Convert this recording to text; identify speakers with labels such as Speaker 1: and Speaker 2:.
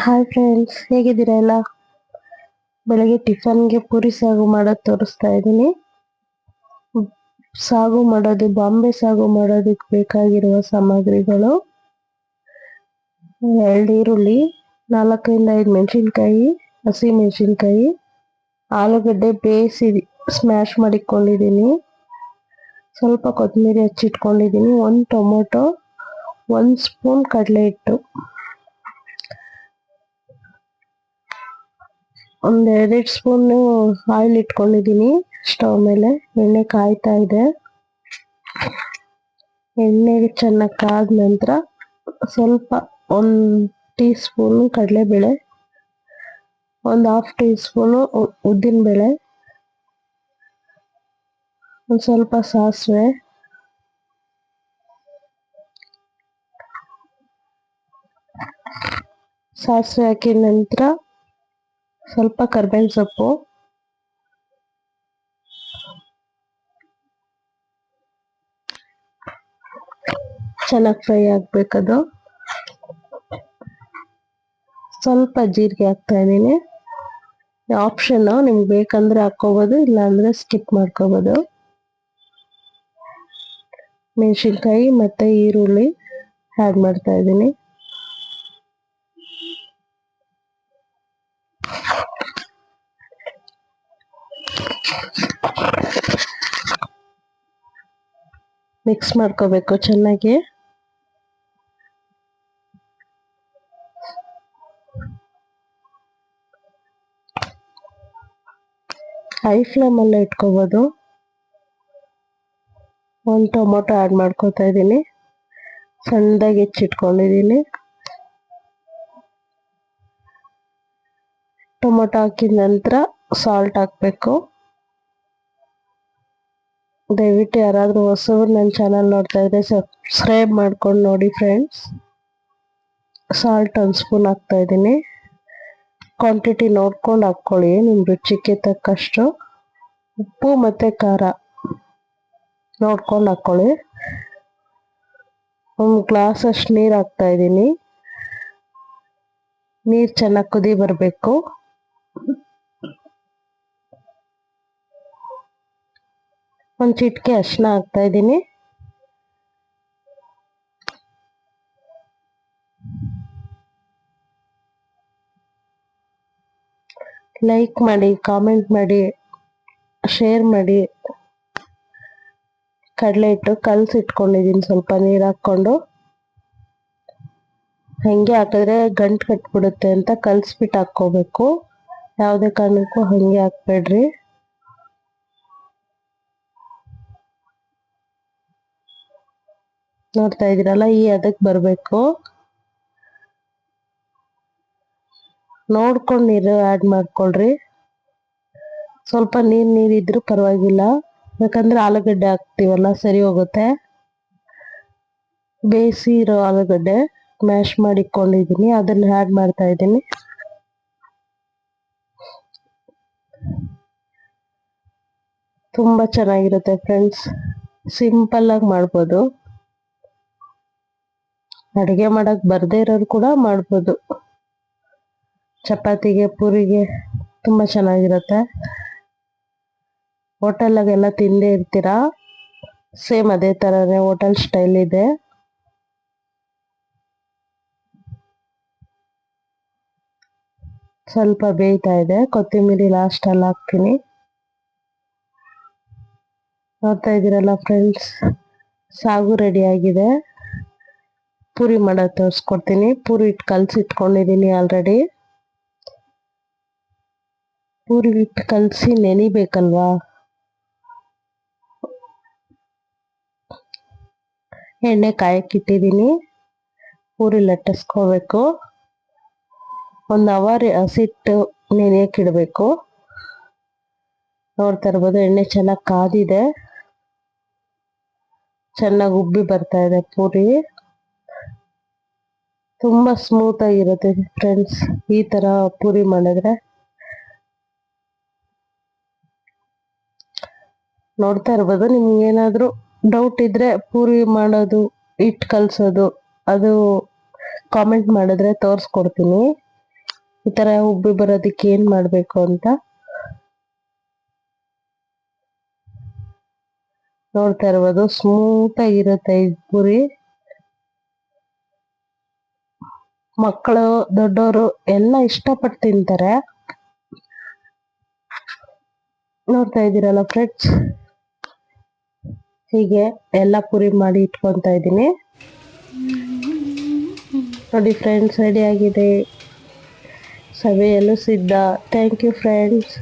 Speaker 1: Hi friends ಹೇಗಿದ್ದೀರಾ ಎಲ್ಲ? ಬೆಳಗ್ಗೆ ಟಿಫನ್ಗೆ ಪೂರಿ ಸಾಗು ಮಾಡೋದು ತೋರಿಸ್ತಾ ಇದ್ದೀನಿ. ಸಾಗು ಮಾಡೋದು, ಬಾಂಬೆ ಸಾಗು ಮಾಡೋದಕ್ಕೆ ಬೇಕಾಗಿರುವ ಸಾಮಗ್ರಿಗಳು. ಎರಡು ಈರುಳ್ಳಿ, ನಾಲ್ಕರಿಂದ ಐದು ಮೆಣಸಿನ್ಕಾಯಿ, ಹಸಿ ಮೆಣಸಿನ್ಕಾಯಿ, ಆಲೂಗಡ್ಡೆ ಬೇಯಿಸಿ ಸ್ಮ್ಯಾಶ್ ಮಾಡಿಕೊಂಡಿದ್ದೀನಿ. ಸ್ವಲ್ಪ ಕೊತ್ತಂಬರಿ ಹಚ್ಚಿಟ್ಕೊಂಡಿದ್ದೀನಿ, ಒಂದು ಟೊಮೊಟೊ, ಒಂದು ಸ್ಪೂನ್ ಕಡಲೆ ಹಿಟ್ಟು. ಒಂದ್ ಎರಡೆರಡು ಸ್ಪೂನ್ ಆಯಿಲ್ ಇಟ್ಕೊಂಡಿದ್ದೀನಿ ಸ್ಟವ್ ಮೇಲೆ. ಎಣ್ಣೆ ಕಾಯ್ತಾ ಇದೆ. ಎಣ್ಣೆ ಚೆನ್ನಾಗಿ ಕಾದ ನಂತರ ಸ್ವಲ್ಪ ಒಂದು ಟೀ ಸ್ಪೂನ್ ಕಡಲೆಬೇಳೆ, ಒಂದು ಹಾಫ್ ಟೀ ಸ್ಪೂನು ಉದ್ದಿನಬೇಳೆ, ಒಂದು ಸ್ವಲ್ಪ ಸಾಸಿವೆ ಸಾಸಿವೆ ಹಾಕಿದ ನಂತರ ಸ್ವಲ್ಪ ಕರ್ಬೇವಿನ ಸೊಪ್ಪು. ಚೆನ್ನಾಗಿ ಫ್ರೈ ಆಗ್ಬೇಕದು. ಸ್ವಲ್ಪ ಜೀರಿಗೆ ಹಾಕ್ತಾ ಇದ್ದೀನಿ. ಆಪ್ಷನ್ ನಿಮ್ಗೆ ಬೇಕಂದ್ರೆ ಹಾಕೋಬೋದು ಇಲ್ಲಾಂದ್ರೆ ಸ್ಕಿಪ್ ಮಾಡ್ಕೋಬೋದು. ಮೆಣಸಿನ್ಕಾಯಿ ಮತ್ತೆ ಈರುಳ್ಳಿ ಆ್ಯಡ್ ಮಾಡ್ತಾ ಇದ್ದೀನಿ. ಮಿಕ್ಸ್ ಮಾಡ್ಕೋಬೇಕು ಚೆನ್ನಾಗಿ. ಹೈ ಫ್ಲೇಮಲ್ಲೇ ಇಟ್ಕೋಬೋದು. ಒಂದು ಟೊಮೊಟೊ ಆ್ಯಡ್ ಮಾಡ್ಕೋತಾ ಇದ್ದೀನಿ. ಸಣ್ಣದಾಗಿ ಹೆಚ್ಚಿಟ್ಕೊಂಡಿದ್ದೀನಿ. ಟೊಮೊಟೊ ಹಾಕಿದ ನಂತರ ಸಾಲ್ಟ್ ಹಾಕಬೇಕು. ದಯವಿಟ್ಟು ಯಾರಾದರೂ ಹೊಸಬ್ರು ನನ್ನ ಚಾನಲ್ ನೋಡ್ತಾ ಇದ್ರೆ ಸಬ್ಸ್ಕ್ರೈಬ್ ಮಾಡ್ಕೊಂಡು ನೋಡಿ ಫ್ರೆಂಡ್ಸ್ ಸಾಲ್ಟ್ ಒಂದು ಸ್ಪೂನ್ ಹಾಕ್ತಾ ಇದ್ದೀನಿ. ಕ್ವಾಂಟಿಟಿ ನೋಡ್ಕೊಂಡು ಹಾಕ್ಕೊಳ್ಳಿ ನಿಮ್ಮ ರುಚಿಗೆ ತಕ್ಕಷ್ಟು ಉಪ್ಪು ಮತ್ತು ಖಾರ ನೋಡ್ಕೊಂಡು ಹಾಕ್ಕೊಳ್ಳಿ. ಒಂದು ಗ್ಲಾಸಷ್ಟು ನೀರು ಹಾಕ್ತಾ ಇದ್ದೀನಿ. ನೀರು ಚೆನ್ನಾಗಿ ಕುದಿ ಬರಬೇಕು. ಒಂದು ಚಿಟಿಕೆ ಅರ್ಶಿನ ಹಾಕ್ತಾ ಇದ್ದೀನಿ. ಲೈಕ್ ಮಾಡಿ ಕಾಮೆಂಟ್ ಮಾಡಿ ಶೇರ್ ಮಾಡಿ. ಕಡಲೆ ಹಿಟ್ಟು ಕಲ್ಸಿ ಇಟ್ಕೊಂಡಿದ್ದೀನಿ ಸ್ವಲ್ಪ ನೀರು ಹಾಕ್ಕೊಂಡು. ಹಂಗೆ ಹಾಕಿದ್ರೆ ಗಂಟು ಕಟ್ಬಿಡುತ್ತೆ ಅಂತ ಕಲ್ಸ್ಬಿಟ್ಟು ಹಾಕ್ಕೋಬೇಕು. ಯಾವುದೇ ಕಾರಣಕ್ಕೂ ಹಂಗೆ ಹಾಕ್ಬೇಡ್ರಿ. ನೋಡ್ತಾ ಇದೀರಲ್ಲ, ಈ ಅದಕ್ಕೆ ಬರಬೇಕು? ನೋಡ್ಕೊಂಡು ನೀರು ಆ್ಯಡ್ ಮಾಡ್ಕೊಳ್ರಿ. ಸ್ವಲ್ಪ ನೀರು ನೀರು ಇದ್ರೂ ಪರವಾಗಿಲ್ಲ. ಯಾಕಂದ್ರೆ ಆಲೂಗಡ್ಡೆ ಹಾಕ್ತೀವಲ್ಲ, ಸರಿ ಹೋಗುತ್ತೆ. ಬೇಯಿಸಿ ಇರೋ ಆಲೂಗಡ್ಡೆ ಮ್ಯಾಶ್ ಮಾಡಿಕೊಂಡಿದ್ದೀನಿ ಅದನ್ನ ಆ್ಯಡ್ ಮಾಡ್ತಾ ಇದ್ದೀನಿ ತುಂಬ ಚೆನ್ನಾಗಿರುತ್ತೆ ಫ್ರೆಂಡ್ಸ್ ಸಿಂಪಲ್ ಆಗಿ ಮಾಡ್ಬೋದು. ಅಡುಗೆ ಮಾಡಕ್ ಬರ್ದೇ ಇರೋರು ಕೂಡ ಮಾಡ್ಬೋದು. ಚಪಾತಿಗೆ, ಪೂರಿಗೆ ತುಂಬಾ ಚೆನ್ನಾಗಿರುತ್ತೆ. ಹೋಟೆಲಾಗೆಲ್ಲ ತಿಂದೇ ಇರ್ತೀರಾ? ಸೇಮ್ ಅದೇ ತರನೇ ಹೋಟೆಲ್ ಸ್ಟೈಲ್ ಇದೆ. ಸ್ವಲ್ಪ ಬೇಯ್ತಾ ಇದೆ. ಕೊತ್ತಿಂಬರಿ ಲಾಸ್ಟ್ ಅಲ್ಲಿ ಹಾಕ್ತೀನಿ. ನೋಡ್ತಾ ಇದ್ದೀರಲ್ಲ ಫ್ರೆಂಡ್ಸ್ ಸಾಗು ರೆಡಿ ಆಗಿದೆ. ಪೂರಿ ಮಾಡೋದು ತೋರಿಸ್ಕೊಡ್ತೀನಿ. ಪೂರಿ ಇಟ್ಟು ಕಲಸಿಟ್ಕೊಂಡಿದ್ದೀನಿ ಆಲ್ರೆಡಿ ಪೂರಿ ಹಿಟ್ಟು ಕಲಸಿ ನೆನಿಬೇಕಲ್ವಾ? ಎಣ್ಣೆ ಕಾಯಕ್ಕಿಟ್ಟಿದ್ದೀನಿ ಪೂರಿ ಲಟ್ಟಿಸ್ಕೋಬೇಕು. ಒಂದು ಅವರ್ ಹಸಿಟ್ಟು ನೆನೆಯಕ್ಕಿಡಬೇಕು ನೋಡ್ತಾ ಇರ್ಬೋದು ಎಣ್ಣೆ ಚೆನ್ನಾಗಿ ಕಾದಿದೆ. ಚೆನ್ನಾಗಿ ಉಬ್ಬಿ ಬರ್ತಾ ಇದೆ ಪೂರಿ. ತುಂಬಾ ಸ್ಮೂತ್ ಆಗಿರುತ್ತೆ ಫ್ರೆಂಡ್ಸ್ ಈ ತರ ಪೂರಿ ಮಾಡಿದ್ರೆ. ನೋಡ್ತಾ ಇರ್ಬೋದು, ನಿಮ್ಗೆ ಏನಾದ್ರು ಡೌಟ್ ಇದ್ರೆ ಪೂರಿ ಮಾಡೋದು ಹಿಟ್ಟು ಕಲ್ಸೋದು, ಅದು ಕಾಮೆಂಟ್ ಮಾಡಿದ್ರೆ ತೋರಿಸ್ಕೊಡ್ತೀನಿ. ಈ ತರ ಉಬ್ಬಿ ಬರೋದಕ್ಕೆ ಏನ್ ಮಾಡ್ಬೇಕು ಅಂತ. ನೋಡ್ತಾ ಇರ್ಬೋದು ಸ್ಮೂತ್ ಆಗಿರುತ್ತೆ ಈ ಪುರಿ. ಮಕ್ಕಳು ದೊಡ್ಡವರು ಎಲ್ಲ ಇಷ್ಟಪಟ್ಟು ತಿಂತಾರೆ. ನೋಡ್ತಾ ಇದ್ದೀರಲ್ಲ ಫ್ರೆಂಡ್ಸ್? ಹೀಗೆ ಎಲ್ಲ ಪುರಿ ಮಾಡಿ ಇಟ್ಕೊತಾ ಇದ್ದೀನಿ. ನೋಡಿ ಫ್ರೆಂಡ್ಸ್ ರೆಡಿ ಆಗಿದೆ. ಸಭೆಯಲ್ಲೂ ಸಿದ್ಧ. Thank you friends